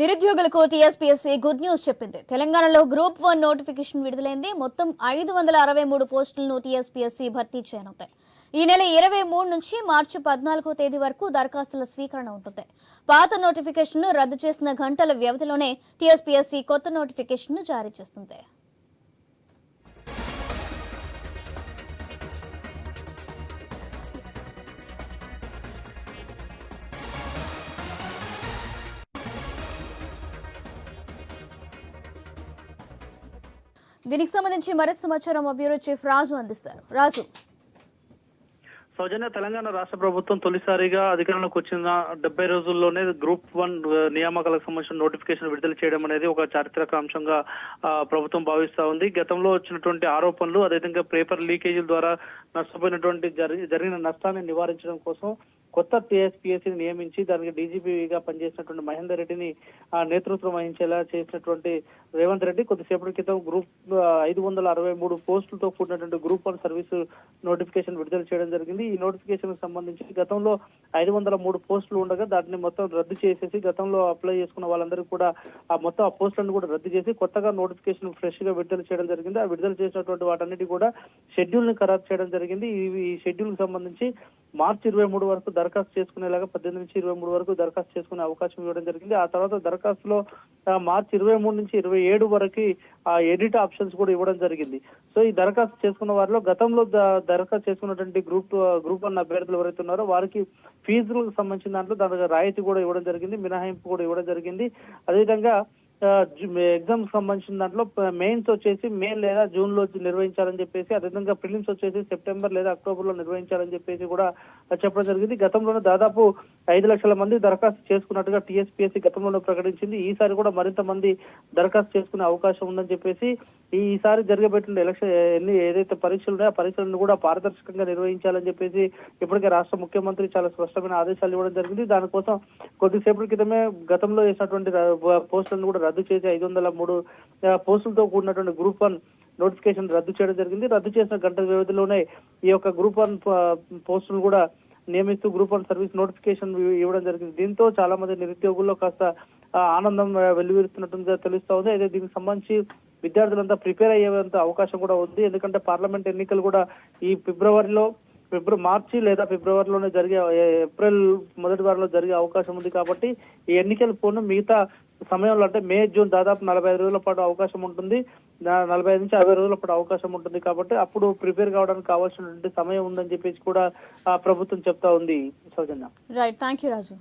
నిరుద్యోగులకు TSPSC good news చెప్పింది. తెలంగాణలో గ్రూప్ వన్ నోటిఫికేషన్ విడుదలైంది. మొత్తం ఐదు వందల అరవై మూడు పోస్టులను టీఎస్పీఎస్సీ భర్తీ చేయనుంది. ఈ నెల ఇరవై మూడు నుంచి మార్చి పద్నాలుగో తేదీ వరకు దరఖాస్తుల స్వీకరణ ఉంటుంది. పాత నోటిఫికేషన్ను రద్దు చేసిన గంటల వ్యవధిలోనే టీఎస్పీఎస్సీ కొత్త నోటిఫికేషన్ను జారీ చేస్తుంది. దీనికి సంబంధించి మరింత సమాచారం మా బ్యూరో చీఫ్ రాజు అందిస్తారు. రాజు. సౌజన్య తెలంగాణ రాష్ట్ర ప్రభుత్వం తొలిసారిగా అధికారంలోకి వచ్చిన డెబ్బై రోజుల్లోనే గ్రూప్ వన్ నియామకాలకు సంబంధించిన నోటిఫికేషన్ విడుదల చేయడం అనేది ఒక చారిత్రక అంశంగా ప్రభుత్వం భావిస్తా ఉంది. గతంలో వచ్చినటువంటి ఆరోపణలు అదేవిధంగా పేపర్ లీకేజీల ద్వారా నష్టపోయినటువంటి జరిగిన నష్టాన్ని నివారించడం కోసం కొత్త టీఎస్పీఎస్సీని నియమించి దానికి డీజీపీగా పనిచేసినటువంటి మహేందర్ రెడ్డిని నేతృత్వం వహించేలా చేసినటువంటి రేవంత్ రెడ్డి కొద్దిసేపటి క్రితం గ్రూప్ ఐదు వందల అరవై మూడు పోస్టులతో కూడినటువంటి గ్రూప్ వన్ సర్వీస్ నోటిఫికేషన్ విడుదల చేయడం జరిగింది. ఈ నోటిఫికేషన్ సంబంధించి గతంలో ఐదు వందల మూడు పోస్టులు ఉండగా దాటిని మొత్తం రద్దు చేసేసి గతంలో అప్లై చేసుకున్న వాళ్ళందరికీ కూడా ఆ మొత్తం ఆ పోస్టులను కూడా రద్దు చేసి కొత్తగా నోటిఫికేషన్ ఫ్రెష్గా విడుదల చేయడం జరిగింది. ఆ విడుదల చేసినటువంటి వాటన్నిటి కూడా షెడ్యూల్ని ఖరారు చేయడం జరిగింది. ఈ- షెడ్యూల్కు సంబంధించి మార్చి ఇరవై మూడు వరకు దరఖాస్తు చేసుకునేలాగా పద్దెనిమిది నుంచి ఇరవై మూడు వరకు దరఖాస్తు చేసుకునే అవకాశం ఇవ్వడం జరిగింది. ఆ తర్వాత దరఖాస్తులో మార్చి ఇరవై మూడు నుంచి ఇరవై ఏడు వరకు ఆ ఎడిట్ ఆప్షన్స్ కూడా ఇవ్వడం జరిగింది. సో ఈ దరఖాస్తు చేసుకున్న వారిలో గతంలో దరఖాస్తు చేసుకున్నటువంటి గ్రూప్ గ్రూప్ వన్ అభ్యర్థులు ఎవరైతే ఉన్నారో వారికి ఫీజులకు సంబంధించిన దాంట్లో దానికి రాయితీ కూడా ఇవ్వడం జరిగింది మినహాయింపు కూడా ఇవ్వడం జరిగింది. అదేవిధంగా ఎగ్జామ్ సంబంధించిన దాంట్లో మెయిన్స్ వచ్చేసి మే లేదా జూన్లో నిర్వహించాలని చెప్పేసి అదేవిధంగా ప్రిలిమ్స్ వచ్చేసి సెప్టెంబర్ లేదా అక్టోబర్లో నిర్వహించాలని చెప్పేసి కూడా చెప్పడం జరిగింది. గతంలోనే దాదాపు ఐదు లక్షల మంది దరఖాస్తు చేసుకున్నట్టుగా టీఎస్పీఎస్సీ గతంలో ప్రకటించింది. ఈసారి కూడా మరింత మంది దరఖాస్తు చేసుకునే అవకాశం ఉందని చెప్పేసి ఈసారి జరగబెట్టిన ఎలక్షన్ ఎన్ని ఏదైతే పరీక్షలు ఉన్నాయో ఆ పరీక్షలను కూడా పారదర్శకంగా నిర్వహించాలని చెప్పేసి ఇప్పటికే రాష్ట్ర ముఖ్యమంత్రి చాలా స్పష్టమైన ఆదేశాలు ఇవ్వడం జరిగింది. దానికోసం కొద్దిసేపటి క్రితమే గతంలో వేసినటువంటి పోస్టులను కూడా రద్దు చేసి ఐదు వందల మూడు పోస్టులతో కూడినటువంటి గ్రూప్ వన్ నోటిఫికేషన్ రద్దు చేయడం జరిగింది. రద్దు చేసిన గంట వ్యవధిలోనే ఈ యొక్క గ్రూప్ వన్ పోస్టులు కూడా నియమిస్తూ గ్రూప్ వన్ సర్వీస్ నోటిఫికేషన్ ఇవ్వడం జరిగింది. దీంతో చాలా మంది నిరుద్యోగుల్లో కాస్త ఆనందం ఆ, తెలుస్తా ఉంది. అయితే దీనికి సంబంధించి విద్యార్థులంతా ప్రిపేర్ అయ్యేంత అవకాశం కూడా ఉంది. ఎందుకంటే పార్లమెంట్ ఎన్నికలు కూడా ఈ ఫిబ్రవరిలో ఫిబ్రవరి మార్చి లేదా ఫిబ్రవరిలోనే జరిగే ఏప్రిల్ మొదటి వారంలో జరిగే అవకాశం ఉంది కాబట్టి ఈ ఎన్నికలు పోను మిగతా సమయంలో అంటే మే జూన్ దాదాపు నలభై ఐదు రోజుల పాటు అవకాశం ఉంటుంది. నలభై ఐదు నుంచి అరవై రోజుల పాటు అవకాశం ఉంటుంది కాబట్టి అప్పుడు ప్రిపేర్ కావడానికి కావాల్సినటువంటి సమయం ఉందని చెప్పేసి కూడా ప్రభుత్వం చెప్తా ఉంది Soujanya. Right thank you Raju